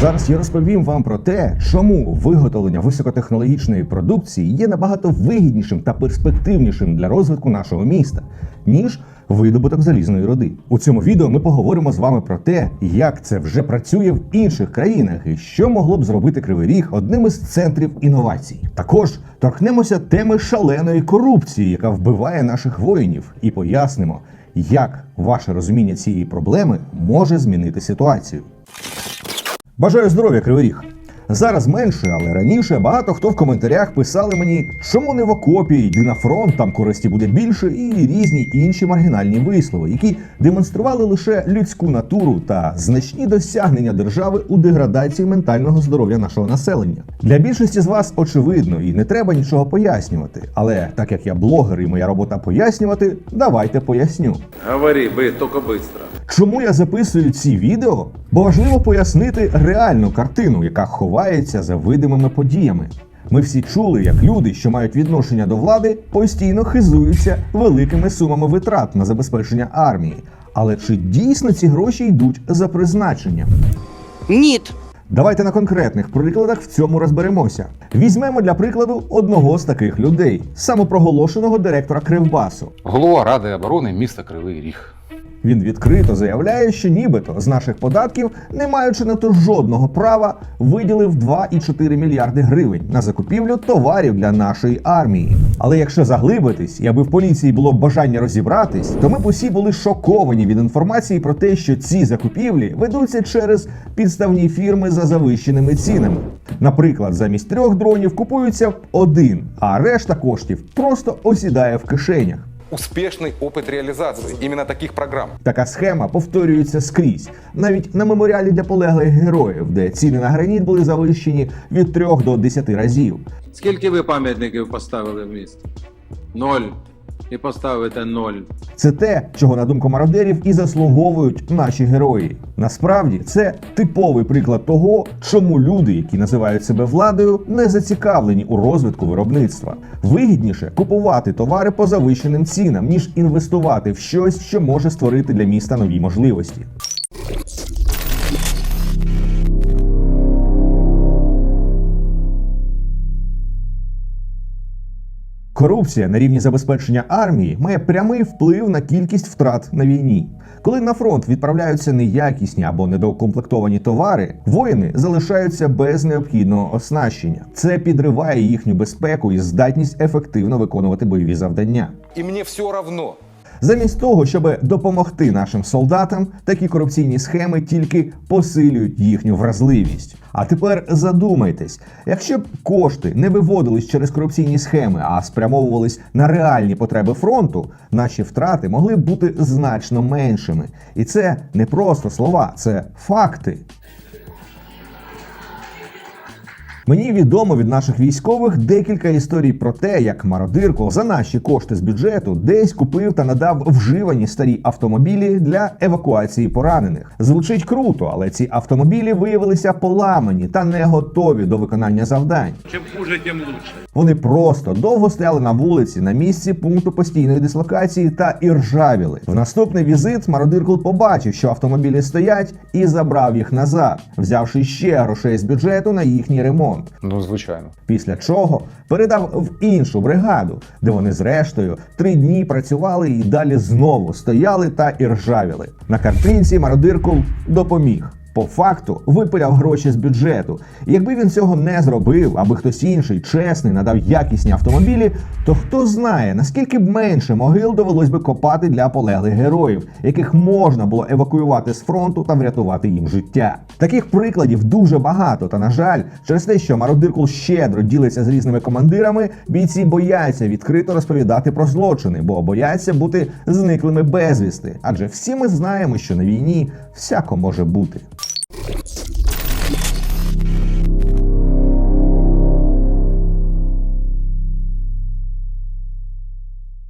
Зараз я розповім вам про те, чому виготовлення високотехнологічної продукції є набагато вигіднішим та перспективнішим для розвитку нашого міста, ніж видобуток залізної руди. У цьому відео ми поговоримо з вами про те, як це вже працює в інших країнах і що могло б зробити Кривий Ріг одним із центрів інновацій. Також торкнемося теми шаленої корупції, яка вбиває наших воїнів, і пояснимо, як ваше розуміння цієї проблеми може змінити ситуацію. Бажаю здоров'я, Кривий Ріг! Зараз менше, але раніше багато хто в коментарях писали мені, чому не в окопі, йди на фронт, там користі буде більше, і різні інші маргінальні вислови, які демонстрували лише людську натуру та значні досягнення держави у деградації ментального здоров'я нашого населення. Для більшості з вас очевидно і не треба нічого пояснювати. Але так як я блогер і моя робота пояснювати, давайте поясню. Говори, бы, только быстро. Чому я записую ці відео? Бо важливо пояснити реальну картину, яка ховається за видимими подіями. Ми всі чули, як люди, що мають відношення до влади, постійно хизуються великими сумами витрат на забезпечення армії. Але чи дійсно ці гроші йдуть за призначенням? Нет. Давайте на конкретних прикладах в цьому розберемося. Візьмемо для прикладу одного з таких людей, самопроголошеного директора Кривбасу. Голова Ради оборони міста Кривий Ріг. Він відкрито заявляє, що нібито з наших податків, не маючи на то жодного права, виділив 2,4 мільярди гривень на закупівлю товарів для нашої армії. Але якщо заглибитись, і аби в поліції було бажання розібратись, то ми б усі були шоковані від інформації про те, що ці закупівлі ведуться через підставні фірми за завищеними цінами. Наприклад, замість трьох дронів купується один, а решта коштів просто осідає в кишенях. Успешный опит реалізації іменно таких програм. Така схема повторюється скрізь, навіть на меморіалі для полеглих героїв, де ціни на граніт були завищені від 3 до 10 разів. Скільки ви пам'ятників поставили в місті? Ноль. І поставите ноль. Це те, чого на думку мародерів і заслуговують наші герої. Насправді це типовий приклад того, чому люди, які називають себе владою, не зацікавлені у розвитку виробництва. Вигідніше купувати товари по завищеним цінам, ніж інвестувати в щось, що може створити для міста нові можливості. Корупція на рівні забезпечення армії має прямий вплив на кількість втрат на війні. Коли на фронт відправляються неякісні або недокомплектовані товари, воїни залишаються без необхідного оснащення. Це підриває їхню безпеку і здатність ефективно виконувати бойові завдання. І мені все равно. Замість того, щоб допомогти нашим солдатам, такі корупційні схеми тільки посилюють їхню вразливість. А тепер задумайтесь, якщо б кошти не виводились через корупційні схеми, а спрямовувались на реальні потреби фронту, наші втрати могли б бути значно меншими. І це не просто слова, це факти. Мені відомо від наших військових декілька історій про те, як мародирко за наші кошти з бюджету десь купив та надав вживані старі автомобілі для евакуації поранених. Звучить круто, але ці автомобілі виявилися поламані та не готові до виконання завдань. Чим хуже, тим лучше. Вони просто довго стояли на вулиці на місці пункту постійної дислокації та іржавіли. В наступний візит мародиркул побачив, що автомобілі стоять, і забрав їх назад, взявши ще грошей з бюджету на їхній ремонт. Ну, звичайно. Після чого передав в іншу бригаду, де вони зрештою три дні працювали і далі знову стояли та іржавіли. На картинці мародирку допоміг. По факту випиляв гроші з бюджету. І якби він цього не зробив, аби хтось інший чесний надав якісні автомобілі, то хто знає, наскільки б менше могил довелось би копати для полеглих героїв, яких можна було евакуювати з фронту та врятувати їм життя. Таких прикладів дуже багато. Та на жаль, через те, що мародиркул щедро ділиться з різними командирами, бійці бояться відкрито розповідати про злочини, бо бояться бути зниклими безвісти. Адже всі ми знаємо, що на війні всяко може бути.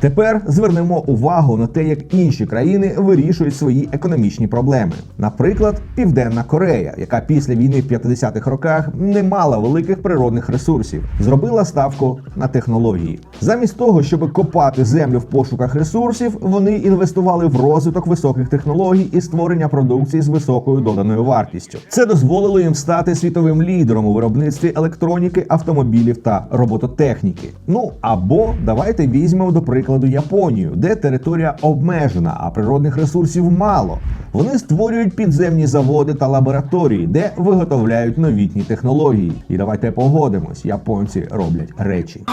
Тепер звернемо увагу на те, як інші країни вирішують свої економічні проблеми. Наприклад, Південна Корея, яка після війни в 50-х роках не мала великих природних ресурсів, зробила ставку на технології. Замість того, щоб копати землю в пошуках ресурсів, вони інвестували в розвиток високих технологій і створення продукції з високою доданою вартістю. Це дозволило їм стати світовим лідером у виробництві електроніки, автомобілів та робототехніки. Ну або давайте візьмемо до прикладу Японію, де територія обмежена, а природних ресурсів мало. Вони створюють підземні заводи та лабораторії, де виготовляють новітні технології. І давайте погодимось, японці роблять речі.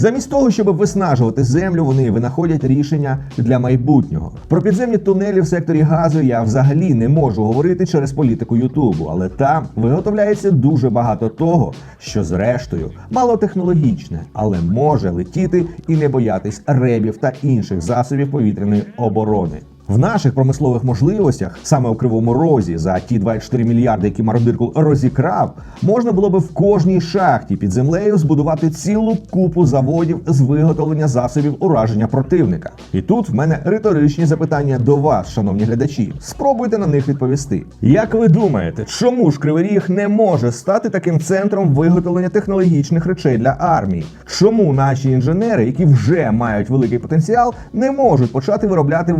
Замість того, щоб виснажувати землю, вони винаходять рішення для майбутнього. Про підземні тунелі в секторі газу я взагалі не можу говорити через політику Ютубу, але там виготовляється дуже багато того, що зрештою малотехнологічне, але може летіти і не боятись ребів та інших засобів повітряної оборони. В наших промислових можливостях, саме у кривому розі, за ті 24 мільярди, які мародирку розікрав, можна було би в кожній шахті під землею збудувати цілу купу заводів з виготовлення засобів ураження противника. І тут в мене риторичні запитання до вас, шановні глядачі. Спробуйте на них відповісти. Як ви думаєте, чому ж Кривий Ріг не може стати таким центром виготовлення технологічних речей для армії? Чому наші інженери, які вже мають великий потенціал, не можуть почати виробляти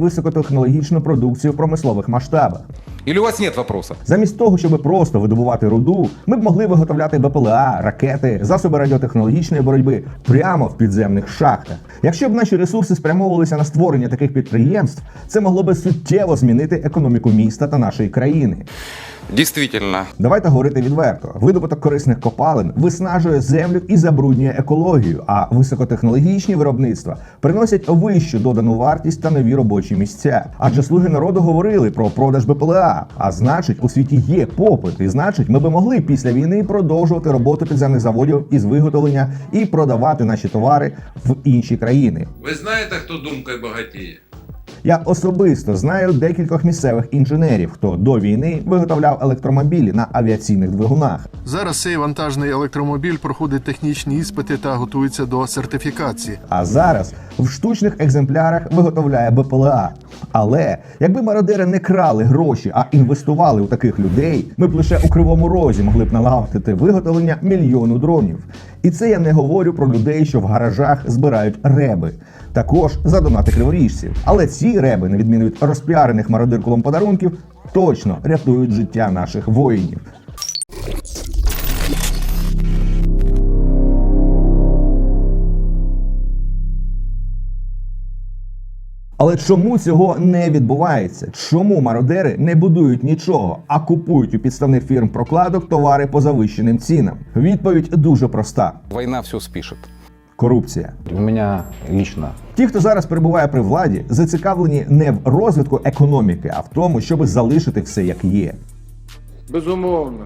високотехнологічну продукцію в промислових масштабах? Или у вас нет вопроса? Замість того, щоб просто видобувати руду, ми б могли виготовляти БПЛА, ракети, засоби радіотехнологічної боротьби прямо в підземних шахтах. Якщо б наші ресурси спрямовувалися на створення таких підприємств, це могло би суттєво змінити економіку міста та нашої країни. Действительно. Давайте говорити відверто. Видобуток корисних копалин виснажує землю і забруднює екологію, а високотехнологічні виробництва приносять вищу додану вартість та нові робочі місця. Адже слуги народу говорили про продаж БПЛА. А значить, у світі є попит, і значить, ми би могли після війни продовжувати роботу підземних заводів із виготовлення і продавати наші товари в інші країни. Ви знаєте, хто думкою багатіє? Я особисто знаю декількох місцевих інженерів, хто до війни виготовляв електромобілі на авіаційних двигунах. Зараз цей вантажний електромобіль проходить технічні іспити та готується до сертифікації. А зараз в штучних екземплярах виготовляє БПЛА. Але якби мародери не крали гроші, а інвестували у таких людей, ми б лише у кривому розі могли б налагодити виготовлення мільйону дронів. І це я не говорю про людей, що в гаражах збирають реби. Також за донати криворіжців. Але ці реби, на відміну від розпіарених мародиркулом подарунків, точно рятують життя наших воїнів. Але чому цього не відбувається? Чому мародери не будують нічого, а купують у підставних фірм прокладок товари по завищеним цінам? Відповідь дуже проста: Война все спишет. корупція. У меня лично Ті, хто зараз перебуває при владі, зацікавлені не в розвитку економіки, а в тому, щоб залишити все як є. Безумовно.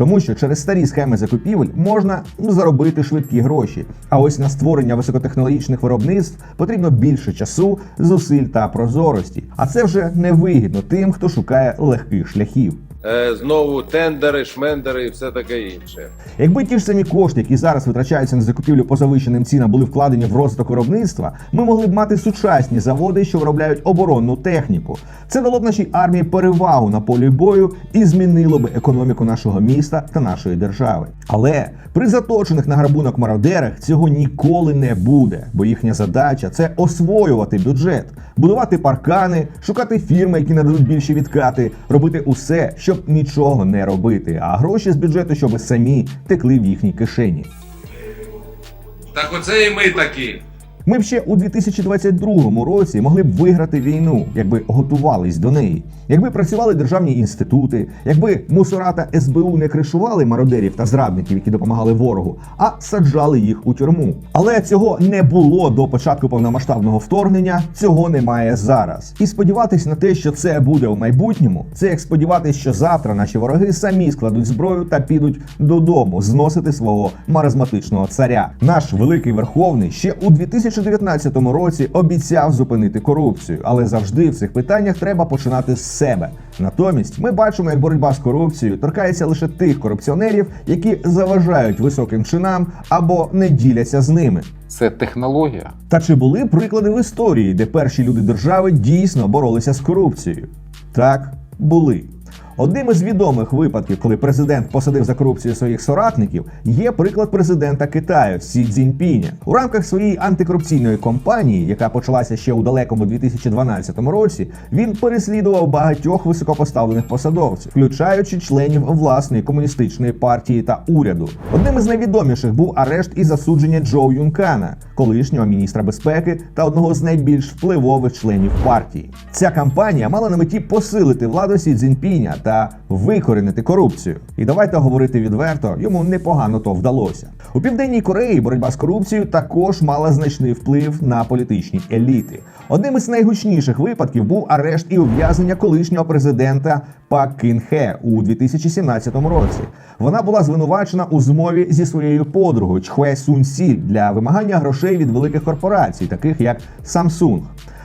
Тому що через старі схеми закупівель можна заробити швидкі гроші. А ось на створення високотехнологічних виробництв потрібно більше часу, зусиль та прозорості. А це вже невигідно тим, хто шукає легких шляхів. Е, знову тендери, шмендери і все таке інше. Якби ті ж самі кошти, які зараз витрачаються на закупівлю по завищеним цінам, були вкладені в розвиток виробництва, ми могли б мати сучасні заводи, що виробляють оборонну техніку. Це дало б нашій армії перевагу на полі бою і змінило б економіку нашого міста та нашої держави. Але при заточених на грабунок мародерах цього ніколи не буде, бо їхня задача це освоювати бюджет, будувати паркани, шукати фірми, які нададуть більші відкати, робити усе, щоб нічого не робити, а гроші з бюджету, щоб самі текли в їхній кишені. Так оце і ми такі. Ми б ще у 2022 році могли б виграти війну, якби готувались до неї, якби працювали державні інститути, якби мусора та СБУ не кришували мародерів та зрадників, які допомагали ворогу, а саджали їх у тюрму. Але цього не було до початку повномасштабного вторгнення. Цього немає зараз. І сподіватись на те, що це буде у майбутньому, це як сподіватись, що завтра наші вороги самі складуть зброю та підуть додому зносити свого маразматичного царя. Наш великий верховний ще у 2014 2019 році обіцяв зупинити корупцію, але завжди в цих питаннях треба починати з себе. Натомість ми бачимо, як боротьба з корупцією торкається лише тих корупціонерів, які заважають високим чинам або не діляться з ними. Це технологія. Та чи були приклади в історії, де перші люди держави дійсно боролися з корупцією? Так, були. Одним із відомих випадків, коли президент посадив за корупцію своїх соратників, є приклад президента Китаю Сі Цзіньпіня. У рамках своєї антикорупційної кампанії, яка почалася ще у далекому 2012 році, він переслідував багатьох високопоставлених посадовців, включаючи членів власної комуністичної партії та уряду. Одним із найвідоміших був арешт і засудження Джоу Юнкана, колишнього міністра безпеки та одного з найбільш впливових членів партії. Ця кампанія мала на меті посилити владу Сі Цзіньпіня та викорінити корупцію. І давайте говорити відверто, йому непогано то вдалося. У південній Кореї боротьба з корупцією також мала значний вплив на політичні еліти. Одним із найгучніших випадків був арешт і ув'язнення колишнього президента Пак Кін Хе у 2017 році. Вона була звинувачена у змові зі своєю подругою Чхве Сунь Сіль для вимагання грошей від великих корпорацій, таких як Samsung.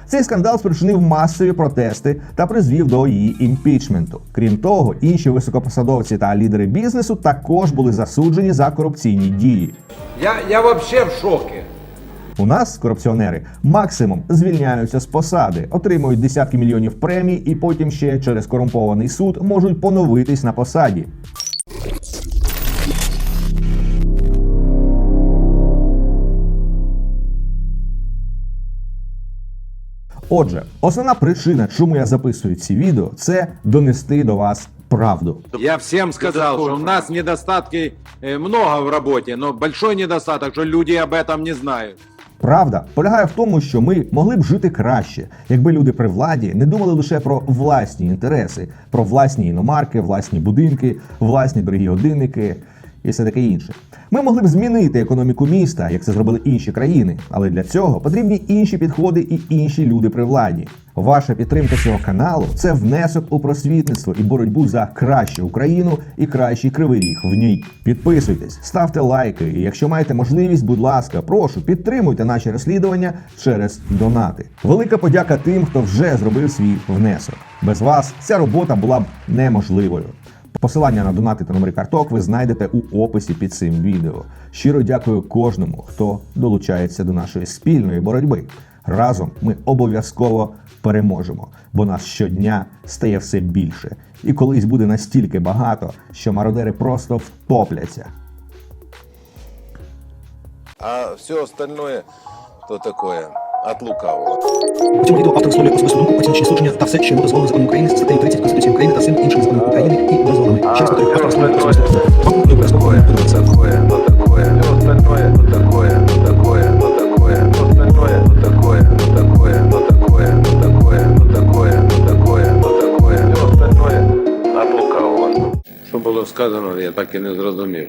Цей скандал спричинив масові протести та призвів до її імпічменту. Крім того, інші високопосадовці та лідери бізнесу також були засуджені за корупційні дії. Я, я вообще в шоке. У нас корупціонери максимум звільняються з посади, отримують десятки мільйонів премій і потім ще через корумпований суд можуть поновитись на посаді. Отже, основна причина, чому я записую ці відео, це донести до вас правду. Я всем сказал, что у нас недостатки э, много в работе, но большой недостаток, что люди об этом не знают. Правда полягає в тому, що ми могли б жити краще, якби люди при владі не думали лише про власні інтереси, про власні іномарки, власні будинки, власні дорогі годинники і все таке інше. Ми могли б змінити економіку міста, як це зробили інші країни, але для цього потрібні інші підходи і інші люди при владі. Ваша підтримка цього каналу це внесок у просвітництво і боротьбу за кращу Україну і кращий кривий ріг в ній. Підписуйтесь, ставте лайки, і якщо маєте можливість, будь ласка, прошу підтримуйте наші розслідування через донати. Велика подяка тим, хто вже зробив свій внесок. Без вас ця робота була б неможливою. Посилання на донати та номери карток ви знайдете у описі під цим відео. Щиро дякую кожному, хто долучається до нашої спільної боротьби. Разом ми обов'язково переможемо, бо нас щодня стає все більше. І колись буде настільки багато, що мародери просто втопляться. А все остальное, то такое, от лукавого. У цьому відео автор висловлює особисту думку, оціночні судження та все, що йому дозволено законом України, статтею 30 Конституції України та всім іншим законом України і дозволами. Через котрих автор висловлює особисту думку. Вам не обов'язково Такое, подобається. такое, ну такое, все остальное, ну такое, ну такое, ну такое, ну остальное, ну такое, ну такое, ну такое, ну такое, ну такое, ну такое, ну такое, все остальное от лукавого. Що було сказано, я так і не зрозумів.